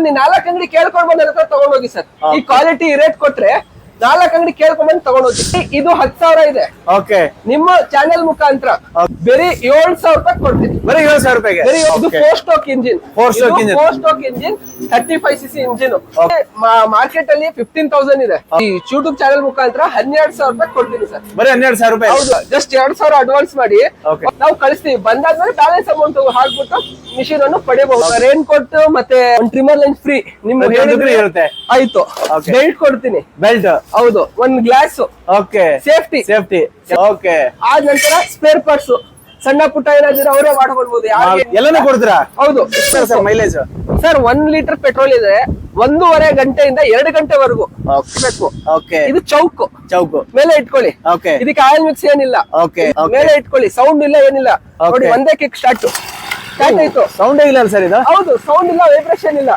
ಬನ್ನಿ ನಾಲ್ಕು ಅಂಗಡಿ ಕೇಳ್ಕೊಂಡ್ ಬಂದ ತಗೊಂಡೋಗಿ ಸರ್. ಈ ಕ್ವಾಲಿಟಿ ರೇಟ್ ಕೊಟ್ರೆ ನಾಲ್ಕು ಅಂಗಡಿ ಕೇಳ್ಕೊಂಡ್ಬಂದು ಬಂದು ಹೋಗ್ತೀವಿ ಇದು ಹತ್ತು ಸಾವಿರ ಇದೆ. ಓಕೆ ನಿಮ್ಮ ಚಾನೆಲ್ ಮುಖಾಂತರ ಬರೀ ಏಳ್ ಸಾವಿರ ರೂಪಾಯಿ ಕೊಡ್ತೀನಿ. ಬರೀ ಏಳು ಸಾವಿರ ರೂಪಾಯಿಗೆ? ಬರೀ ಇದು four stroke engine four stroke engine. Four stroke engine thirty five C C engine market ಅಲ್ಲಿ ಫಿಫ್ಟೀನ್ ತೌಸಂಡ್ ಇದೆ. ಈ ಯೂಟ್ಯೂಬ್ ಚಾನೆಲ್ ಮುಖಾಂತರ ಹನ್ನೆರಡು ಸಾವಿರ ರೂಪಾಯಿ ಕೊಡ್ತೀನಿ ಸರ್. ಬರೀ ಹನ್ನೆರಡು ಸಾವಿರ ರೂಪಾಯಿ? ಹೌದು. ಜಸ್ಟ್ ಎರಡ್ ಸಾವಿರ ಅಡ್ವಾನ್ಸ್ ಮಾಡಿ. ನಾವು ಕಳಿಸ್ತೀವಿ. ಬಂದಾದ್ಮೇಲೆ ಬ್ಯಾಲೆನ್ಸ್ ಅಮೌಂಟ್ ಹಾಕ್ಬಿಟ್ಟು ಮಿಷಿನ್ ಅನ್ನು ಪಡೆಯಬಹುದು. ರೇನ್ ಕೋಟ್ ಮತ್ತೆ ಟ್ರಿಮರ್ ಲೈನ್ ಫ್ರೀ ನಿಮ್ಗೆ ಆಯ್ತು. ಬೆಲ್ಟ್ ಕೊಡ್ತೀನಿ. ಬೆಲ್ಟ್ ಹೌದು ಒಂದ್ glass okay safety safety okay ಆದ ನಂತರ ಸ್ಪೇರ್ ಪಾರ್ಟ್ಸ್ ಸಣ್ಣ ಪುಟ್ಟ ಏನಾದ್ರೂ ಅವರೇ ಮಾಡ್ಕೊಳ್ಬಹುದು ಎಲ್ಲಾನು ಕೊಡ್ತೀರಾ? ಹೌದು. ಸರ್ ಮೈಲೇಜ್ ಸರ್ ಒಂದ್ ಲೀಟರ್ ಪೆಟ್ರೋಲ್ ಇದೆ ಒಂದೂವರೆ ಗಂಟೆಯಿಂದ ಎರಡು ಗಂಟೆವರೆಗೂ ಬೇಕು. ಓಕೆ ಇದು ಚೌಕ್. ಚೌಕ್. ಮೇಲೆ ಇಟ್ಕೊಳ್ಳಿ. ಓಕೆ ಇದಕ್ಕೆ ಆಯಿಲ್ ಮಿಕ್ಸ್ ಏನಿಲ್ಲ. ಓಕೆ ಮೇಲೆ ಇಟ್ಕೊಳ್ಳಿ. ಸೌಂಡ್ ಇಲ್ಲ ಏನಿಲ್ಲ. ನೋಡಿ ಒಂದೇ ಕಿಕ್ ಸ್ಟಾರ್ಟ್ ಸ್ಟಾರ್ಟ್ ಆಯ್ತು. ಸೌಂಡ್ ಇಲ್ಲ ಸರ್ ಇದು? ಹೌದು ಸೌಂಡ್ ಇಲ್ಲ ವೈಬ್ರೇಷನ್ ಇಲ್ಲ.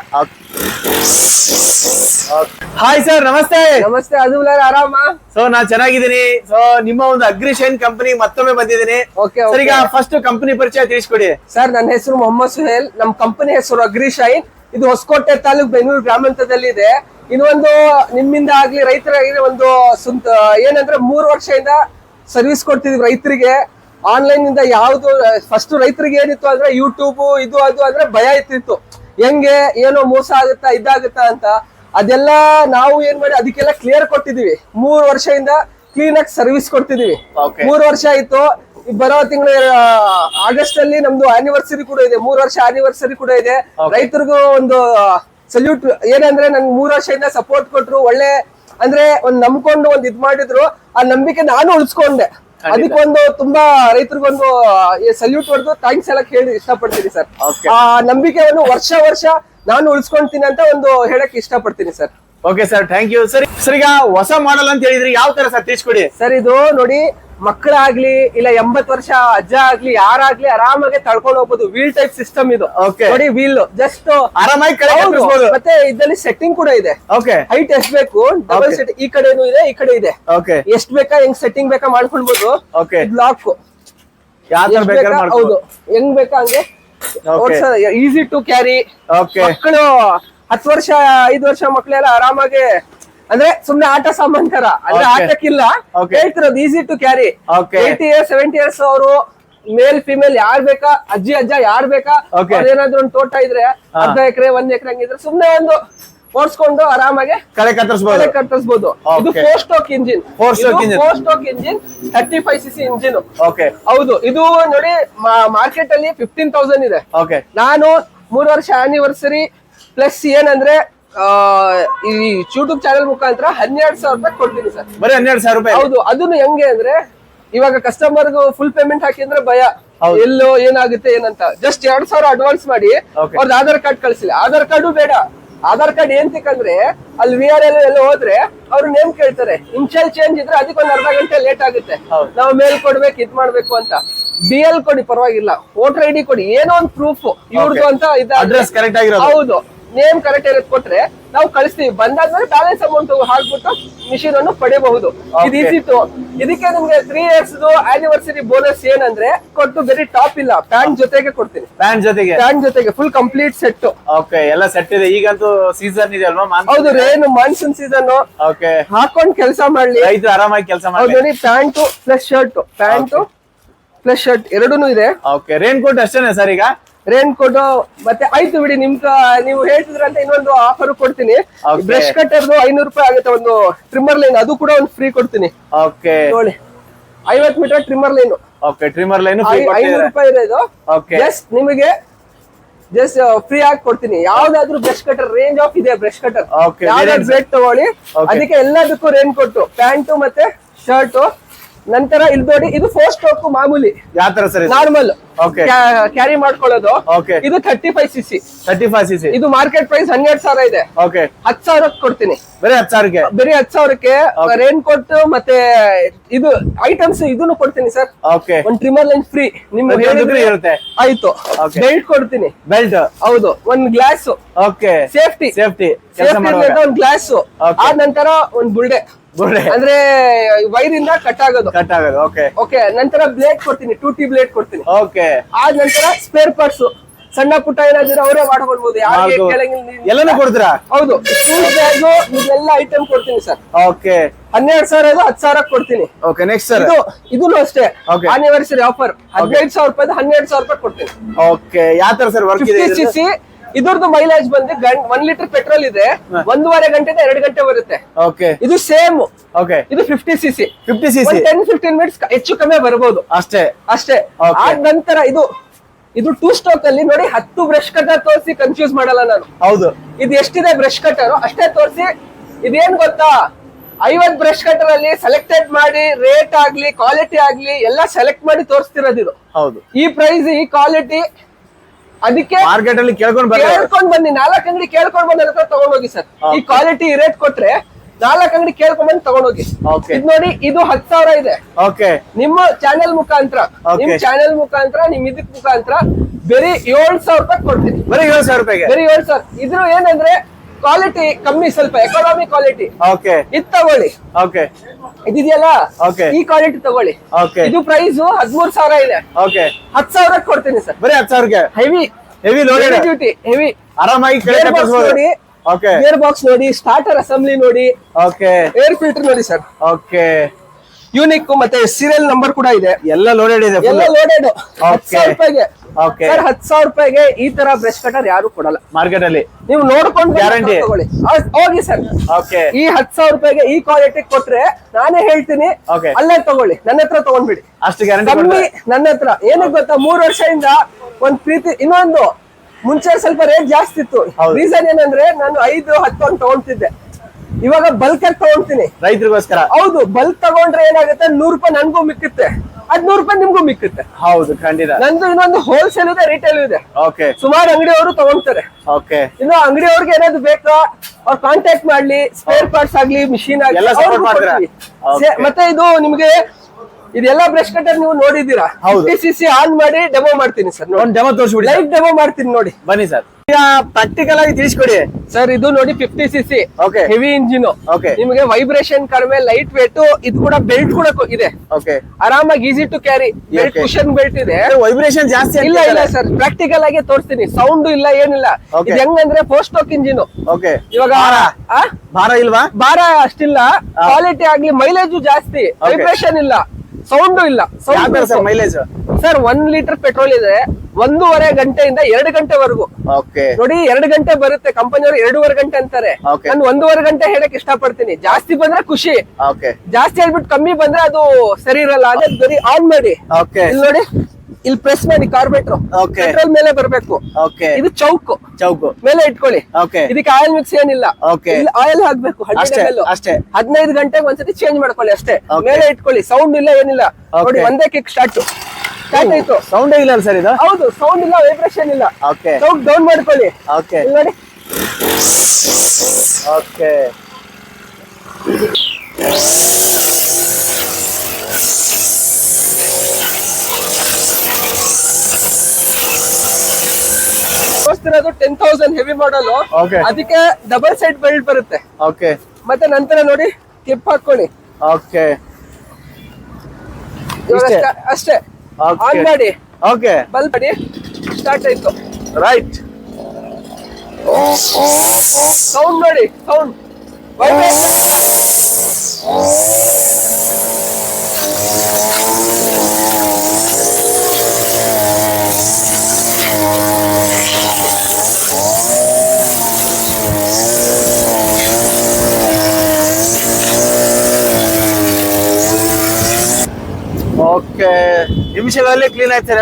ಹಾಯ್ ಸರ್ ನಮಸ್ತೆ. ನಮಸ್ತೆ ಅದು ಆರಾಮ? ಸೊ ನಾನ್ ಚೆನ್ನಾಗಿದ್ದೀನಿ. ಸೊ ನಿಮ್ಮ ಒಂದು ಅಗ್ರಿಷನ್ ಕಂಪನಿ ಮತ್ತೊಮ್ಮೆ ಬಂದಿದ್ದೀನಿ. ಓಕೆ ಸರ್ ಈಗ ಫಸ್ಟ್ ಕಂಪನಿ ಪರಿಚಯ ತಿಳಿಸ್ಕೊಡಿ. ಸರ್ ನನ್ನ ಹೆಸರು ಮೊಹಮ್ಮದ್ ಸುಹೇಲ್. ನಮ್ಮ ಕಂಪನಿ ಹೆಸರು ಅಗ್ರಿಶೈನ್ ಇದು ಹೊಸಕೋಟೆ ತಾಲೂಕ್ ಬೆಂಗಳೂರು ಗ್ರಾಮಾಂತರದಲ್ಲಿ ಇದೆ. ಇನ್ನೊಂದು ನಿಮ್ಮಿಂದ ಆಗ್ಲಿ ರೈತರಾಗಿ ಒಂದು ಸುಂತ ಏನಂದ್ರೆ ಮೂರು ವರ್ಷದಿಂದ ಸರ್ವಿಸ್ ಕೊಡ್ತಿದ್ವಿ ರೈತರಿಗೆ. ಆನ್ಲೈನ್ ಇಂದ ಯಾವ್ದು ಫಸ್ಟ್ ರೈತರಿಗೆ ಏನಿತ್ತು ಅಂದ್ರೆ ಯೂಟ್ಯೂಬ್ ಇದು ಅದು ಅಂದ್ರೆ ಭಯ ಇತ್ತಿತ್ತು ಹೆಂಗೆ ಏನೋ ಮೋಸ ಆಗುತ್ತಾ ಇದಾಗುತ್ತಾ ಅಂತ. ಅದೆಲ್ಲ ನಾವು ಏನ್ ಮಾಡಿ ಅದಕ್ಕೆಲ್ಲ ಕ್ಲಿಯರ್ ಕೊಟ್ಟಿದೀವಿ. ಮೂರು ವರ್ಷದಿಂದ ಕ್ಲೀನ್ ಆಗಿ ಸರ್ವಿಸ್ ಕೊಡ್ತಿದೀವಿ. ಮೂರ್ ವರ್ಷ ಆಯ್ತು. ಈ ಬರೋ ತಿಂಗಳು ಆಗಸ್ಟ್ ಅಲ್ಲಿ ನಮ್ದು ಆನಿವರ್ಸರಿ ಕೂಡ ಇದೆ. ಮೂರು ವರ್ಷ ಆನಿವರ್ಸರಿ ಕೂಡ ಇದೆ. ರೈತರಿಗೂ ಒಂದು ಸಲ್ಯೂಟ್ ಏನಂದ್ರೆ ನನ್ ಮೂರು ವರ್ಷದಿಂದ ಸಪೋರ್ಟ್ ಕೊಟ್ರು. ಒಳ್ಳೆ ಅಂದ್ರೆ ಒಂದ್ ನಂಬ್ಕೊಂಡು ಒಂದ್ ಇದ್ ಮಾಡಿದ್ರು. ಆ ನಂಬಿಕೆ ನಾನು ಉಳಿಸ್ಕೊಂಡೆ. ಅದಕ್ಕೊಂದು ತುಂಬಾ ರೈತರಿಗೊಂದು ಸಲ್ಯೂಟ್ ಹೊಡೆದು ಥ್ಯಾಂಕ್ಸ್ ಎಲ್ಲ ಹೇಳಿ ಇಷ್ಟಪಡ್ತೀನಿ ಸರ್. ಆ ನಂಬಿಕೆಯನ್ನು ವರ್ಷ ವರ್ಷ ನಾನು ಉಳಿಸ್ಕೊಂತೀನಿ ಅಂತ ಒಂದು ಹೇಳಕ್ ಇಷ್ಟಪಡ್ತೀನಿ sir. Okay sir thank you sir sir ಈಗ ಹೊಸ ಮಾಡಲ್ ಅಂತ ಹೇಳಿದ್ರಿ. ಯಾವ ತರ ಸರ್ ತಿಳಿಸ್ಕೊಡಿ. ಸರ್ ಇದು ನೋಡಿ ಮಕ್ಕಳಾಗ್ಲಿ ಇಲ್ಲ ಎಂಬತ್ ವರ್ಷ ಅಜ್ಜ ಆಗ್ಲಿ ಯಾರಾಗ್ಲಿ ಆರಾಮಾಗಿ ತಳ್ಕೊಂಡು ಹೋಗ್ಬೋದು. ವೀಲ್ ಟೈಪ್ ಸಿಸ್ಟಮ್ ಇದು. ನೋಡಿ ವೀಲ್ ಜಸ್ಟ್ ಆರಾಮಾಗಿ ಮತ್ತೆ ಇದ್ರಲ್ಲಿ ಸೆಟ್ಟಿಂಗ್ ಕೂಡ ಇದೆ. ಓಕೆ ಹೈಟ್ ಎಷ್ಟ್ ಬೇಕು? ಡಬಲ್. ಸೆಟ್ ಈ ಕಡೆನೂ ಇದೆ ಈ ಕಡೆ ಇದೆ. ಓಕೆ ಎಷ್ಟ್ ಬೇಕಾ ಹೆಂಗ್ ಸೆಟ್ಟಿಂಗ್ ಬೇಕಾ ಮಾಡ್ಕೊಳ್ಬಹುದು ಓಕೆ ಬ್ಲಾಕ್ ಹೌದು. ಹೆಂಗ್ ಬೇಕಾ ಅಂದ್ರೆ. ಈಸಿ ಟು ಕ್ಯಾರಿ ಓಕೆ ಮಕ್ಕಳು ಹತ್ತು ವರ್ಷ ಐದು ವರ್ಷ ಮಕ್ಕಳೆಲ್ಲ ಆರಾಮಾಗಿ ಅಂದ್ರೆ ಸುಮ್ನೆ ಆಟ ಸಾಮಾನ್ ತರ ಅಂದ್ರೆ. ಆಟಕ್ಕಿಲ್ಲ. ಹೇಳ್ತಿರೋದು easy to carry eighty years seventy years ಅವರು ಮೇಲ್ ಫಿಮೇಲ್ ಯಾರ್ ಬೇಕಾ ಅಜ್ಜಿ ಅಜ್ಜ ಯಾರ್ ಬೇಕಾ. ಏನಾದ್ರು ಒಂದು ತೋಟ ಇದ್ರೆ ಅರ್ಧ ಎಕರೆ ಒಂದ್ ಎಕರೆ ಹಂಗಿದ್ರೆ ಸುಮ್ನೆ ಒಂದು ಓಡಿಸ್ಕೊಂಡು ಆರಾಮಾಗಿ ಕಳೆ ಕತ್ತರಿಸಬಹುದು ಕಳೆ ಕತ್ತರಿಸಬಹುದು ಇದು four stroke engine four stroke engine four stroke engine thirty five C C engine okay ಹೌದು. ಇದು ನೋಡಿ ಮಾರ್ಕೆಟ್ ಅಲ್ಲಿ ಫಿಫ್ಟೀನ್ ತೌಸಂಡ್ ಇದೆ. ಓಕೆ ನಾನು ಮೂರು ವರ್ಷ ಆನಿವರ್ಸರಿ ಪ್ಲಸ್ ಏನಂದ್ರೆ ಆ, ಈ ಯೂಟ್ಯೂಬ್ ಚಾನೆಲ್ ಮುಖಾಂತರ ಹನ್ನೆರಡು ಸಾವಿರ ರೂಪಾಯಿ ಕೊಡ್ತೀನಿ ಸರ್. ಬರೀ ಹನ್ನೆರಡು ಸಾವಿರ ರೂಪಾಯಿ? ಹೌದು ಅದನ್ನು ಹೆಂಗೆ ಅಂದ್ರೆ ಇವಾಗ ಕಸ್ಟಮರ್ಗು ಫುಲ್ ಪೇಮೆಂಟ್ ಹಾಕಿದ್ರೆ ಭಯ. ಎಲ್ಲೋ ಏನಾಗುತ್ತೆ ಏನಂತ. ಜಸ್ಟ್ ಎರಡ್ ಸಾವಿರ ಅಡ್ವಾನ್ಸ್ ಮಾಡಿ. ಅವ್ರದ್ದು ಆಧಾರ್ ಕಾರ್ಡ್ ಕಳಿಸಿಲ್ಲ. ಆಧಾರ್ ಕಾರ್ಡು ಬೇಡ. ಆಧಾರ್ ಕಾರ್ಡ್ ಏನ್ ತಿಕ್ಕಂದ್ರೆ ಅಲ್ಲಿ ವಿ ಆರ್ ಎಲ್ ಎಲ್ಲ ಹೋದ್ರೆ ಅವ್ರು ನೇಮ್ ಕೇಳ್ತಾರೆ. ಇನ್ಶಿಯಲ್ ಚೇಂಜ್ ಇದ್ರೆ ಅದಕ್ಕೆ ಒಂದ್ ಅರ್ಧ ಗಂಟೆ ಲೇಟ್ ಆಗುತ್ತೆ. ನಾವು ಮೇಲ್ ಕೊಡ್ಬೇಕು ಇದ್ ಮಾಡ್ಬೇಕು ಅಂತ. ಬಿ ಎಲ್ ಕೊಡಿ ಪರವಾಗಿಲ್ಲ. ವೋಟರ್ ಐ ಡಿ ಕೊಡಿ. ಏನೋ ಒಂದು ಪ್ರೂಫ್ ಇವ್ರದ್ದು ಅಂತ ಅಡ್ರೆಸ್ ಕರೆಕ್ಟ್ ಹೌದು. ನೇಮ್ ಕರೆಕ್ಟ್ ಇರೋದ್ ಕೊಟ್ರೆ ನಾವು ಕಳಿಸ್ತೀವಿ. ಬಂದಾದ್ಮೇಲೆ ಬ್ಯಾಲೆನ್ಸ್ ಅಮೌಂಟ್ ಹಾಕ್ಬಿಟ್ಟು ಮಿಷಿನ್ ಅನ್ನು ಪಡೆಯಬಹುದು. ಇದು ಈಸಿ ಈಸಿತ್ತು ಇದಕ್ಕೆ ನಿಮ್ಗೆ ತ್ರೀ ಇಯರ್ಸ್ ಆನಿವರ್ಸರಿ ಬೋನಸ್ ಏನಂದ್ರೆ ಕೊಟ್ಟು ಬರೀ ಟಾಪ್ ಇಲ್ಲ. ಪ್ಯಾಂಟ್ ಜೊತೆಗೆ ಕೊಡ್ತೀನಿ. ಪ್ಯಾಂಟ್ ಜೊತೆಗೆ? ಪ್ಯಾಂಟ್ ಜೊತೆಗೆ ಫುಲ್ ಕಂಪ್ಲೀಟ್ ಸೆಟ್ ಓಕೆ ಎಲ್ಲ ಸೆಟ್ ಇದೆ. ಈಗಂತೂ ಸೀಸನ್ ಇದೆ ಅಲ್ವಾ ಹೌದು ರೇನ್ ಮಾನ್ಸೂನ್ ಸೀಸನ್ ಓಕೆ ಹಾಕೊಂಡ್ ಕೆಲಸ ಮಾಡ್ಲಿ. ರೈತರು ಆರಾಮಾಗಿ ಕೆಲಸ ಮಾಡಿ pant pant plus shirt pant plus shirt ಎರಡೂ ಇದೆ. ಓಕೆ ರೇನ್ ಕೋಟ್ ಅಷ್ಟೇನೆ ಸರ್ ಈಗ? ರೇನ್ ಕೋಟ್ ಮತ್ತೆ ಆಯ್ತು ಬಿಡಿ ನಿಮ್ ನೀವು ಹೇಳ್ತಿದ್ರಂತ ಇನ್ನೊಂದು ಆಫರ್ ಕೊಡ್ತೀನಿ. ಬ್ರಷ್ ಕಟ್ಟರ್ದು ಐನೂರು ರೂಪಾಯಿ ಆಗುತ್ತೆ ಒಂದು ಟ್ರಿಮ್ಮರ್ ಲೈನ್ ಅದು ಕೂಡ ಒಂದು ಫ್ರೀ ಕೊಡ್ತೀನಿ. ಓಕೆ ನೋಡಿ ಐವತ್ metre trimmer line okay trimmer line ಐನೂರು ರೂಪಾಯಿ ಓಕೆ ಜಸ್ಟ್ ನಿಮಗೆ ಜಸ್ಟ್ ಫ್ರೀ ಆಗಿ ಕೊಡ್ತೀನಿ. ಯಾವ್ದಾದ್ರು ಬ್ರಷ್ ಕಟರ್ ರೇಂಜ್ ಆಫ್ ಇದೆ ಬ್ರಷ್ ಕಟರ್ ಯಾವ್ದಾದ್ರು. ಬ್ಲೇಡ್ ತಗೊಳ್ಳಿ. ಅದಕ್ಕೆ ಎಲ್ಲದಕ್ಕೂ ರೇನ್ ಕೊಟ್ಟು ಪ್ಯಾಂಟು ಮತ್ತೆ ಶರ್ಟ್ ನಂತರ ಇಲ್ಲಿ ನೋಡಿ ಇದು ಫೋರ್ ಸ್ಟ್ರೋಕ್ ಮಾಮೂಲಿ. ಯಾವ ತರ ಸರ್ ನಾರ್ಮಲ್. ಕ್ಯಾರಿ ಮಾಡ್ಕೊಳ್ಳೋದು. ಇದು thirty five C C thirty five C C ಇದು ಮಾರ್ಕೆಟ್ ಪ್ರೈಸ್ ಹನ್ನೆರಡು ಸಾವಿರ ಇದೆ. ಓಕೆ ಹತ್ತು ಸಾವಿರಕ್ಕೆ ಕೊಡ್ತೀನಿ. ಬರೀ ಹತ್ತು ಸಾವಿರಕ್ಕೆ? ಬರೀ ಹತ್ತು ಸಾವಿರಕ್ಕೆ. ರೇನ್ ಕೋಟ್ ಮತ್ತೆ ಇದು ಐಟಮ್ಸ್ ಇದನ್ನು ಕೊಡ್ತೀನಿ ಸರ್. ಓಕೆ ಒಂದ್ ಟ್ರಿಮರ್ ಲೈನ್ ಫ್ರೀ ನಿಮ್ಗೆ ಇರುತ್ತೆ. ಆಯ್ತು. ಬೆಲ್ಟ್ ಕೊಡ್ತೀನಿ. ಬೆಲ್ಟ್ ಹೌದು. ಒಂದ್ glass okay safety safety safety ಒಂದ್ ಗ್ಲಾಸ್ ಆ ಆದ ನಂತರ ಒಂದ್ ಬುಲ್ಡೆ ಅಂದ್ರೆ ವೈರಿಂದ ಇಂದ ಕಟ್ ಆಗೋದು. ಕಟ್ ಆಗೋದು ಓಕೆ ಓಕೆ ನಂತರ ಬ್ಲೇಡ್ ಕೊಡ್ತೀನಿ ಟೂ ಟಿ ಬ್ಲೇಡ್ ಕೊಡ್ತೀನಿ. ಓಕೆ ಆದ ನಂತರ ಸ್ಪೇರ್ ಪಾರ್ಟ್ಸ್ ಸಣ್ಣ ಪುಟ್ಟ ಏನಾದ್ರು ಅವರೇ ಮಾಡ್ಕೊಳ್ಬಹುದು ಎಲ್ಲಾನು ಕೊಡ್ತೀರಾ? ಹೌದು ಶೂಸ್ ಬ್ಯಾಗು ಇದೆಲ್ಲ ಐಟಮ್ ಕೊಡ್ತೀನಿ ಸರ್ ಓಕೆ ಹನ್ನೆರಡು ಸಾವಿರ ಇದು ಹತ್ತು ಸಾವಿರ ಕೊಡ್ತೀನಿ. ಓಕೆ ನೆಕ್ಸ್ಟ್ ಸರ್ ಇದು ಇದನ್ನು ಅಷ್ಟೇ. ಓಕೆ ಆನಿವರ್ಸರಿ ಆಫರ್ ಹದಿನೈದು ಸಾವಿರ ರೂಪಾಯಿ ಹನ್ನೆರಡು ಸಾವಿರ ರೂಪಾಯಿ ಕೊಡ್ತೀನಿ. ಓಕೆ ಯಾವ ತರ ಸರ್ ವರ್ಕ್ ಇದೆ ಇದ್ರದ್ದು ಮೈಲೇಜ್ ಬಂದು ಒನ್ ಒಂದ್ ಲೀಟರ್ ಪೆಟ್ರೋಲ್ ಇದೆ. ಒಂದೂವರೆ ಗಂಟೆಯಿಂದ ಎರಡು ಗಂಟೆ ಬರುತ್ತೆ. ಓಕೆ ಇದು ಸೇಮ್ ಓಕೆ ಇದು fifty C C fifty C C ten fifteen minutes ಹೆಚ್ಚು ಕಮ್ಮಿ ಬರಬಹುದು ಅಷ್ಟೇ. ಅಷ್ಟೇ. ಆದ ನಂತರ ಇದು ಇದು ಟೂ ಸ್ಟೋಕ್ ಅಲ್ಲಿ ನೋಡಿ ಹತ್ತು ಬ್ರಷ್ ಕಟರ್ ತೋರಿಸಿ ಕನ್ಫ್ಯೂಸ್ ಮಾಡಲ್ಲ ನಾನು. ಹೌದು. ಇದು ಎಷ್ಟಿದೆ ಬ್ರಷ್ ಕಟರ್ ಅಷ್ಟೇ ತೋರಿಸಿ. ಇದೇನ್ ಗೊತ್ತಾ? ಐವತ್ ಬ್ರಷ್ ಕಟರ್ ಅಲ್ಲಿ ಸೆಲೆಕ್ಟೆಡ್ ಮಾಡಿ ರೇಟ್ ಆಗ್ಲಿ ಕ್ವಾಲಿಟಿ ಆಗ್ಲಿ ಎಲ್ಲ ಸೆಲೆಕ್ಟ್ ಮಾಡಿ ತೋರಿಸ್ತಿರೋದು ಇದು. ಹೌದು. ಈ ಪ್ರೈಸ್ ಈ ಕ್ವಾಲಿಟಿ ಅದಕ್ಕೆ ಮಾರ್ಕೆಟ್ ಅಲ್ಲಿ ಕೇಳ್ಕೊಂಡ್ ಕೇಳ್ಕೊಂಡ್ ಬನ್ನಿ ನಾಲ್ಕು ಅಂಗಡಿ ಕೇಳ್ಕೊಂಡ್ ಬಂದ ಹತ್ರ ತಗೊಂಡೋಗಿ ಸರ್. ಈ. ಕ್ವಾಲಿಟಿ ರೇಟ್ ಕೊಟ್ರೆ ನಾಲ್ಕು ಅಂಗಡಿ ಕೇಳ್ಕೊಂಡ್ ಬಂದು ತಗೊಂಡೋಗಿ. ಇದು ನೋಡಿ ಇದು ಹತ್ ಸಾವಿರ ಇದೆ. ಓಕೆ ನಿಮ್ಮ ಚಾನೆಲ್ ಮುಖಾಂತರ. ನಿಮ್ ಚಾನೆಲ್ ಮುಖಾಂತರ ನಿಮ್ ಇದಕ್ ಮುಖಾಂತರ ಬರೀ ಏಳ್ ಸಾವಿರ ರೂಪಾಯಿ ಕೊಡ್ತೀನಿ. ಬರೀ ಏಳು ಸಾವಿರ ರೂಪಾಯಿ ಬರೀ ಏಳ್ ಸಾವಿರ. ಇದ್ರು ಏನಂದ್ರೆ ಕ್ವಾಲಿಟಿ ಕಮ್ಮಿ ಸ್ವಲ್ಪ ಎಕಾನಮಿ ಕ್ವಾಲಿಟಿ ಓಕೆ ಇದು ತಗೊಳ್ಳಿ. ಓಕೆ ಇದಿದೆಯಲ್ಲ? ಓಕೆ ಈ ಕ್ವಾಲಿಟಿ ತಗೊಳ್ಳಿ. ಓಕೆ ಇದು ಪ್ರೈಸ್ ಹದಿಮೂರು ಸಾವಿರ ಇದೆ. ಓಕೆ ಹತ್ತು ಸಾವಿರ ಕೊಡ್ತೀನಿ ಸರ್. ಬರೀ ಹತ್ತು ಸಾವಿರಕ್ಕೆ? Heavy heavy loaded duty heavy ಆರಾಮಾಗಿ ನೋಡಿ. ಓಕೆ ಏರ್ ಬಾಕ್ಸ್ ನೋಡಿ ಸ್ಟಾರ್ಟರ್ ಅಸೆಂಬ್ಲಿ ನೋಡಿ. ಓಕೆ ಏರ್ ಫಿಲ್ಟರ್ ನೋಡಿ ಸರ್. ಓಕೆ ಯೂನಿಕ್ ಮತ್ತೆ ಸೀರಿಯಲ್ ನಂಬರ್ ಕೂಡ ಇದೆ. ಎಲ್ಲ ಲೋಡೆಡ್ ಇದೆ ಎಲ್ಲ ಲೋಡೆಡ್ ಹತ್ತು ಸಾವಿರ ರೂಪಾಯಿಗೆ. Okay. ಸರ್ ಹತ್ತು ಸಾವಿರ ರೂಪಾಯಿಗೆ ಈ ತರ ಬ್ರಷ್ ಕಟರ್ ಯಾರು ಕೊಡಲ್ಲ. ಮಾರ್ಕೆಟ್ ಅಲ್ಲಿ. ನೀವು ನೋಡ್ಕೊಂಡು ಗ್ಯಾರಂಟಿ ಹೋಗಿ ಸರ್ ಓಕೆ ಈ ಹತ್ತು ಸಾವಿರ ರೂಪಾಯಿಗೆ ಈ ಕ್ವಾಲಿಟಿ ಕೊಟ್ರೆ ನಾನೇ ಹೇಳ್ತೀನಿ ಅಲ್ಲೇ ತಗೊಳ್ಳಿ. ನನ್ನ ಹತ್ರ ತಗೊಂಡ್ಬಿಡಿ. ಅಷ್ಟು ಗ್ಯಾರಂಟಿ ನನ್ನ ಹತ್ರ. ಏನಕ್ಕೆ ಗೊತ್ತಾ? ಮೂರ್ ವರ್ಷದಿಂದ ಒಂದ್ ಪ್ರೀತಿ ಇನ್ನೊಂದು. ಮುಂಚೆ ಸ್ವಲ್ಪ ರೇಟ್ ಜಾಸ್ತಿ ಇತ್ತು. ರೀಸನ್ ಏನಂದ್ರೆ ನಾನು ಐದು ಹತ್ತು ಅಂತ ತಗೊಂತಿದ್ದೆ. ಇವಾಗ ಬಲ್ಕ್ ಆಗಿ ತಗೊಂತೀನಿ. ರೈತರಿಗೋಸ್ಕರ. ಹೌದು ಬಲ್ಕ್ ತಗೊಂಡ್ರೆ ಏನಾಗುತ್ತೆ? ನೂರು ರೂಪಾಯಿ ನನ್ಗೂ ಮಿಕ್ಕುತ್ತೆ. ಅದ್ ನೂರು ರೂಪಾಯಿ ನಿಮ್ಗೂ ಮಿಕ್ಕುತ್ತೆ. ಹೌದು ಖಂಡಿತ. ನಂದು ಇನ್ನೊಂದು ಹೋಲ್ಸೇಲ್ ಇದೆ ರಿಟೇಲ್ ಇದೆ. ಓಕೆ ಸುಮಾರು ಅಂಗಡಿಯವರು ತಗೊಂತಾರೆ. ಓಕೆ ಇನ್ನು ಅಂಗಡಿಯವ್ರಿಗೆ ಏನಾದ್ರು ಬೇಕಾ ಅವ್ರು ಕಾಂಟ್ಯಾಕ್ಟ್ ಮಾಡ್ಲಿ ಸ್ಪೇರ್ ಪಾರ್ಟ್ಸ್ ಆಗ್ಲಿ ಮಿಷಿನ್ ಆಗ್ಲಿ ಎಲ್ಲ support ಅವ್ರಿಗೂ ಮಾಡ್ತೀರಾ? Okay. ಮತ್ತೆ ಇದು ನಿಮ್ಗೆ ಇದೆಲ್ಲ ಬ್ರಷ್ ಕಟರ್ ನೀವು ನೋಡಿದ್ದೀರಾ? ಹೌದು. ಸಿ ಆನ್ ಮಾಡಿ ಡೆಮೋ ಮಾಡ್ತೀನಿ ಸರ್ ನೋಡಿ. ಒಂದು ಡೆಮೋ ತೋರಿಸ್ಬಿಡಿ ಲೈವ್ ಡೆಮೋ ಮಾಡ್ತೀನಿ ನೋಡಿ. ಬನ್ನಿ ಸರ್. ಪ್ರಾಕ್ಟಿಕಲ್ ಆಗಿ ತಿಳಿಸ್ಕೊಡಿ. ಸರ್ ಇದು ನೋಡಿ fifty C C. Heavy engine. ನಿಮಗೆ ವೈಬ್ರೇಷನ್ ಕಡಿಮೆ ಲೈಟ್ ವೇಟ್ ಇದು ಕೂಡ ಬೆಲ್ಟ್ ಕೂಡ ಇದೆ. ಓಕೆ ಆರಾಮಾಗಿ easy to carry. Cushion belt ಇದೆ. ವೈಬ್ರೇಷನ್ ಜಾಸ್ತಿ ಇಲ್ಲ ಇಲ್ಲ ಸರ್ ಪ್ರಾಕ್ಟಿಕಲ್ ಆಗಿ ತೋರಿಸ್ತೀನಿ. ಸೌಂಡ್ ಇಲ್ಲ ಏನಿಲ್ಲ. ಇದು ಹೆಂಗಂದ್ರೆ ಫೋರ್ ಸ್ಟೋಕ್ ಇಂಜಿನ್ ಓಕೆ ಇವಾಗ ಭಾರ. ಆ? ಭಾರ ಇಲ್ವಾ? ಭಾರ ಅಷ್ಟಿಲ್ಲ. ಕ್ವಾಲಿಟಿ ಆಗ್ಲಿ ಮೈಲೇಜ್ ಜಾಸ್ತಿ. ವೈಬ್ರೇಷನ್ ಇಲ್ಲ. ಸೌಂಡ್ ಇಲ್ಲ. Sound mileage sir one litre petrol ಇದೆ. ಒಂದೂವರೆ ಗಂಟೆಯಿಂದ ಎರಡು ಗಂಟೆವರೆಗೂ. ಓಕೆ ನೋಡಿ ಎರಡು ಗಂಟೆ ಬರುತ್ತೆ. ಕಂಪನಿಯವರು ಎರಡೂವರೆ ಗಂಟೆ ಅಂತಾರೆ. ನಾನು ಒಂದೂವರೆ ಗಂಟೆ ಹೇಳಕ್ ಇಷ್ಟಪಡ್ತೀನಿ. ಜಾಸ್ತಿ ಬಂದ್ರೆ ಖುಷಿ. ಓಕೆ ಜಾಸ್ತಿ ಹೇಳ್ಬಿಟ್ಟು ಕಮ್ಮಿ ಬಂದ್ರೆ ಅದು ಸರಿ ಇರಲ್ಲ. ಅದೇ ಬರೀ ಆನ್ ಮಾಡಿ. ಓಕೆ ಇಲ್ಲಿ ನೋಡಿ ಇಲ್ಲಿ ಪ್ರೆಸ್ ಮಾಡಿ ಕಾರ್ಬೆಟ್ರು. ಪೆಟ್ರೋಲ್ ಮೇಲೆ ಬರಬೇಕು. ಓಕೆ ಇದು ಚೌಕು. ಚೌಕು. ಮೇಲೆ ಇಟ್ಕೊಳ್ಳಿ. ಓಕೆ ಇದಕ್ಕೆ ಆಯಿಲ್ ಮಿಕ್ಸ್ ಏನಿಲ್ಲ. ಇಲ್ಲಿ ಆಯಿಲ್ ಹಾಕ್ಬೇಕು. ಅಷ್ಟೇ, ಅಷ್ಟೇ. ಹದಿನೈದು ಗಂಟೆಗೆ ಒಂದ್ಸತಿ ಚೇಂಜ್ ಮಾಡ್ಕೊಳ್ಳಿ ಅಷ್ಟೇ. ಮೇಲೆ ಇಟ್ಕೊಳ್ಳಿ. ಸೌಂಡ್ ಇಲ್ಲ ಏನಿಲ್ಲ. ನೋಡಿ. ಒಂದೇ ಕಿಕ್ ಸ್ಟಾರ್ಟ್ ಸ್ಟಾರ್ಟ್ ಆಯ್ತು. ಸೌಂಡ್ ಇಲ್ಲ ಸರ್ ಇದು? ಹೌದು ಸೌಂಡ್ ಇಲ್ಲ ವೈಬ್ರೇಷನ್ ಇಲ್ಲ. ಓಕೆ ಸೌಂಡ್ ಡೌನ್ ಮಾಡ್ಕೊಳ್ಳಿ. ಓಕೆ ನೋಡಿ. ಓಕೆ ತೋರಿಸ್ತಿರೋದು ಟೆನ್ ತೌಸಂಡ್ ಹೆವಿ ಮಾಡಲ್. ಅದಕ್ಕೆ ಡಬಲ್ ಸೈಡ್ ಬೆಲ್ಟ್ ಬರುತ್ತೆ. ಓಕೆ ಮತ್ತೆ ನಂತರ ನೋಡಿ ಕ್ಲಿಪ್ ಹಾಕೊಳ್ಳಿ ಓಕೆ ಅಷ್ಟೇ. ಆನ್ ಮಾಡಿ. ಓಕೆ ಬಲ್ ಮಾಡಿ. ಸ್ಟಾರ್ಟ್ ಆಯ್ತು. ರೈಟ್ ಸೌಂಡ್ ನೋಡಿ ಸೌಂಡ್ ಓಕೆ ನಿಮಿಷಗಳಲ್ಲಿ ಕ್ಲೀನ್ ಆಯ್ತು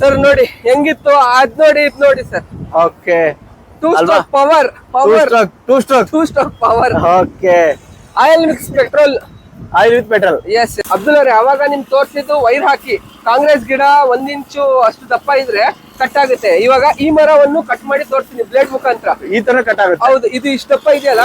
ಸರ್ ನೋಡಿ ಹೆಂಗಿತ್ತು? ಅದ್ ನೋಡಿ ಇದ್ ನೋಡಿ ಸರ್ ಓಕೆ. ಟೂ ಅಲ್ವಾ? Stroke power power stroke two stroke two stroke power okay. Oil mix petrol oil with petrol S Abdul ಅವ್ರೆ ಅವಾಗ ನಿಮ್ ತೋರ್ಸಿದ್ದು ವೈರ್ ಹಾಕಿ. ಕಾಂಗ್ರೆಸ್ ಗಿಡ ಒಂದ್ ಇಂಚು ಅಷ್ಟು ದಪ್ಪ ಇದ್ರೆ ಕಟ್ ಆಗುತ್ತೆ. ಇವಾಗ ಈ ಮರವನ್ನು ಕಟ್ ಮಾಡಿ ತೋರಿಸ್ತೀನಿ ಬ್ಲೇಡ್ ಮುಖಾಂತರ. ಈ ತರ ಕಟ್ ಆಗುತ್ತೆ. ಹೌದು ಇದು ಇಷ್ಟು ದಪ್ಪ ಇದೆಯಲ್ಲ?